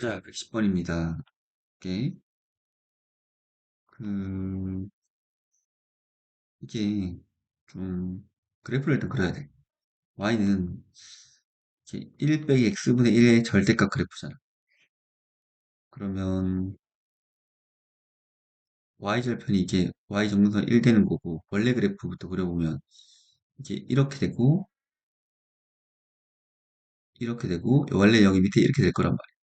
자, 110번입니다. 오케이. 그, 이게 좀 그래프를 일단 그려야 돼. y는 이렇게 1 빼기 x분의 1의 절대값 그래프잖아. 그러면 y절편이 이게 y 정근선 1 되는 거고 원래 그래프부터 그려보면 이게 이렇게 되고 이렇게 되고 원래 여기 밑에 이렇게 될 거란 말이야.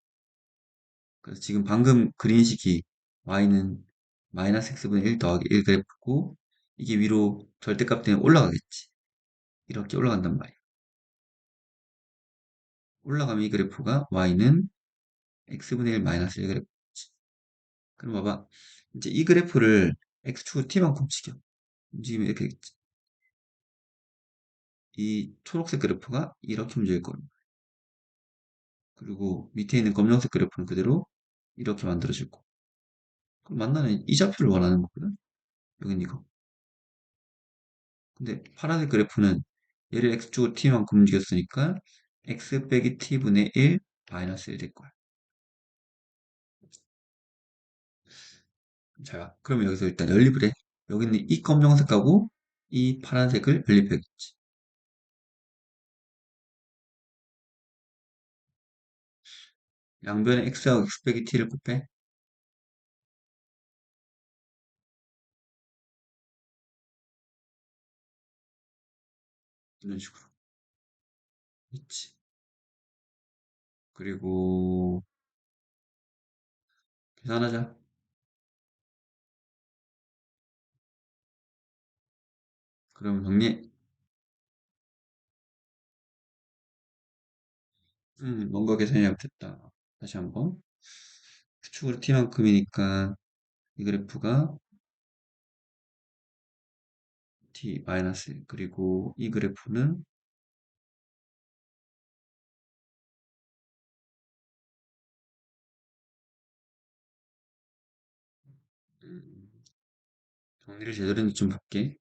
그래서 지금 방금 그린 식이 y는 마이너스 x분의 1 더하기 1 그래프고 이게 위로 절대값 때문에 올라가겠지. 이렇게 올라간단 말이야. 올라가면 이 그래프가 y는 x분의 1 마이너스 1 그래프지. 그럼 봐봐. 이제 이 그래프를 x축으로 t만큼 움직여. 움직이면 이렇게 되겠지. 이 초록색 그래프가 이렇게 움직일 거예요. 그리고 밑에 있는 검정색 그래프는 그대로 이렇게 만들어질 거. 그럼 만나는 이 좌표를 원하는 거거든. 여긴 이거. 근데 파란색 그래프는 얘를 x축으로 t만큼 움직였으니까 x 빼기 t분의 1 마이너스 1 될 거야. 자, 그러면 여기서 일단 연립을 해. 여기는 이 검정색하고 이 파란색을 연립해야겠지. 양변에 x하고 x 빼기 t를 곱해. 이런 식으로. 있지. 그리고 계산하자. 그럼 정리. 음, 뭔가 계산이 잘못됐다. 다시 한번. 수축으로 t만큼이니까 이 그래프가 t 마이너스 1 그리고 이 그래프는 음, 정리를 제대로 했는지 좀 볼게.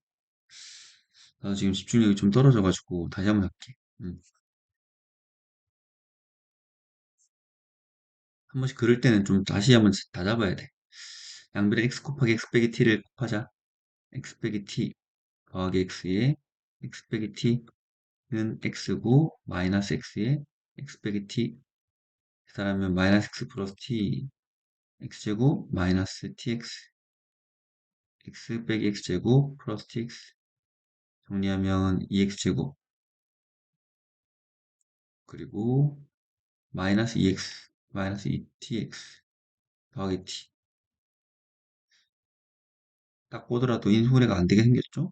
나도 지금 집중력이 좀 떨어져가지고 다시 한번 할게. 음. 한 번씩 그릴 때는 좀 다시 한번 다 잡아야 돼. 양변에 x 곱하기 x 빼기 t를 곱하자. x 빼기 t 더하기 x에 x 빼기 t는 x고 마이너스 x에 x 빼기 t. 계산하면 마이너스 x 플러스 t x제곱 마이너스 tx x. 빼기 x제곱 플러스 tx 정리하면 2x제곱. 그리고 마이너스 2x 마이너스 2tx 더하기 t 딱 보더라도 인수분해가 안 되게 생겼죠?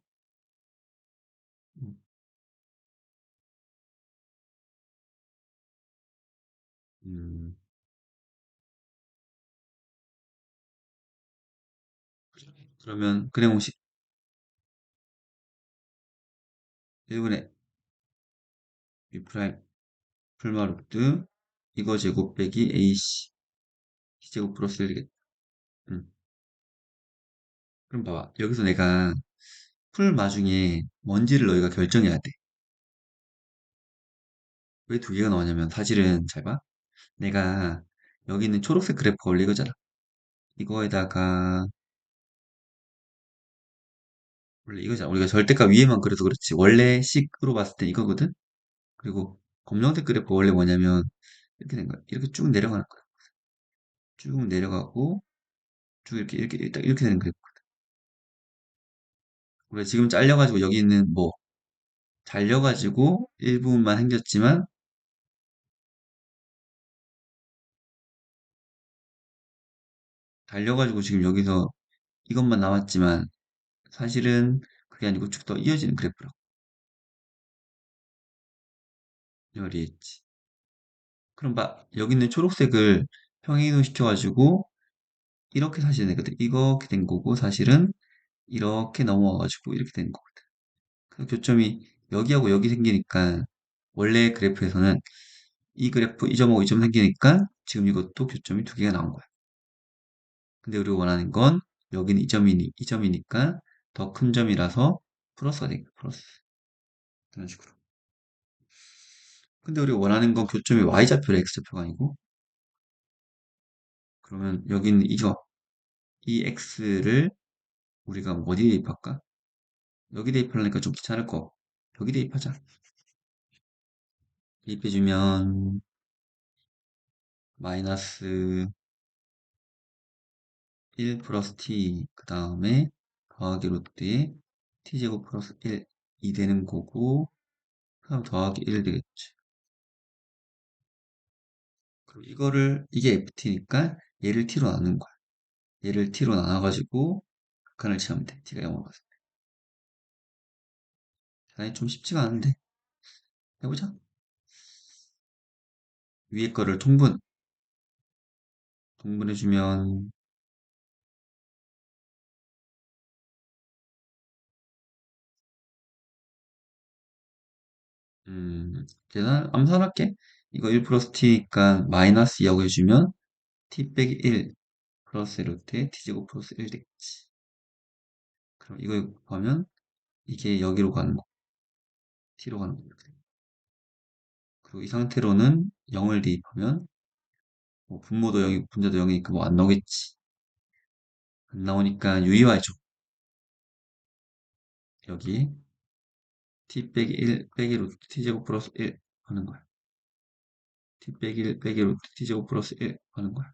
음, 음. 그러면 근해 공식 1분의 b 프라임 풀마 루트 이거 제곱 빼기 ac C제곱 플러스 1이겠다. 음. 그럼 봐봐. 여기서 내가 풀 마중에 뭔지를 너희가 결정해야 돼. 왜 두 개가 나오냐면 사실은 잘 봐. 내가 여기 있는 초록색 그래프가 원래 이거잖아. 이거에다가 원래 이거잖아. 우리가 절대값 위에만 그려서 그렇지. 원래 식으로 봤을 때 이거거든. 그리고 검정색 그래프 원래 뭐냐면 이렇게 된 거야. 이렇게 쭉 내려가는 거야. 쭉 내려가고 쭉 이렇게 이렇게 이렇게, 이렇게 되는 그래프. 우리가 지금 잘려가지고 여기 있는 뭐 잘려가지고 일부분만 생겼지만 달려가지고 지금 여기서 이것만 남았지만 사실은 그게 아니고 쭉 더 이어지는 그래프라고 요리했지. 그럼 봐 여기 있는 초록색을 평행이동 시켜가지고 이렇게 사실 되거든. 이렇게 된 거고 사실은 이렇게 넘어와가지고 이렇게 된 거거든. 그 교점이 여기하고 여기 생기니까 원래 그래프에서는 이 그래프 이 점하고 이점 생기니까 지금 이것도 교점이 두 개가 나온 거야. 근데 우리가 원하는 건 여기는 이 점이니 이 점이니까 더 큰 점이라서 플러스가 되니까 플러스 이런 식으로. 근데 우리가 원하는 건 교점이 y좌표래 x좌표가 아니고? 그러면 여기는 이거 이 x를 우리가 어디에 대입할까? 여기 대입하려니까 좀 귀찮을 거. 여기 대입하자. 대입해주면 마이너스 1 플러스 t 그 다음에 더하기 루트에 t제곱 플러스 1이 되는 거고 그 다음 더하기 1 되겠지 그럼 이거를 이게 ft니까 얘를 t로 나눈 거야. 얘를 t로 나눠가지고 극한을 취하면 돼. T가 0으로 갔을 때 계산이 좀 쉽지가 않은데. 해보자. 위에 거를 통분. 통분해주면 음, 계산 암산할게. 이거 1 플러스 t니까 마이너스 2하고 해주면 t 빼기 1 플러스 루트에 t제곱 플러스 1 되겠지. 그럼 이거 곱하면 이게 여기로 가는 거. t로 가는 거. 이렇게. 그리고 이 상태로는 0을 대입하면 뭐 분모도 0이고 분자도 0이니까 뭐 안 나오겠지. 안 나오니까 유의화해줘. 여기 t 빼기 1 빼기 루트 t제곱 플러스 1 하는 거야. T 빼기 1 빼기 루트 t제곱 플러스 1 하는 거야.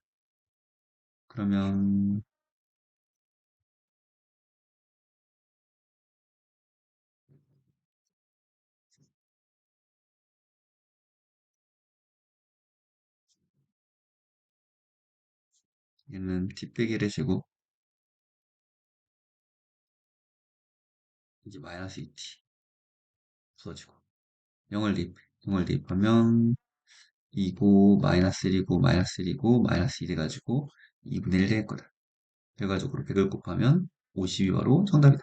그러면 얘는 t 빼기 1의 제곱 이제 마이너스 2t 없어지고 0을 대입 0을 대입하면 2고 마이너스 1이고 마이너스 1이고 마이너스 2 돼가지고 2분의 1될 거다. 결과적으로 100을 곱하면 52 바로 정답이다.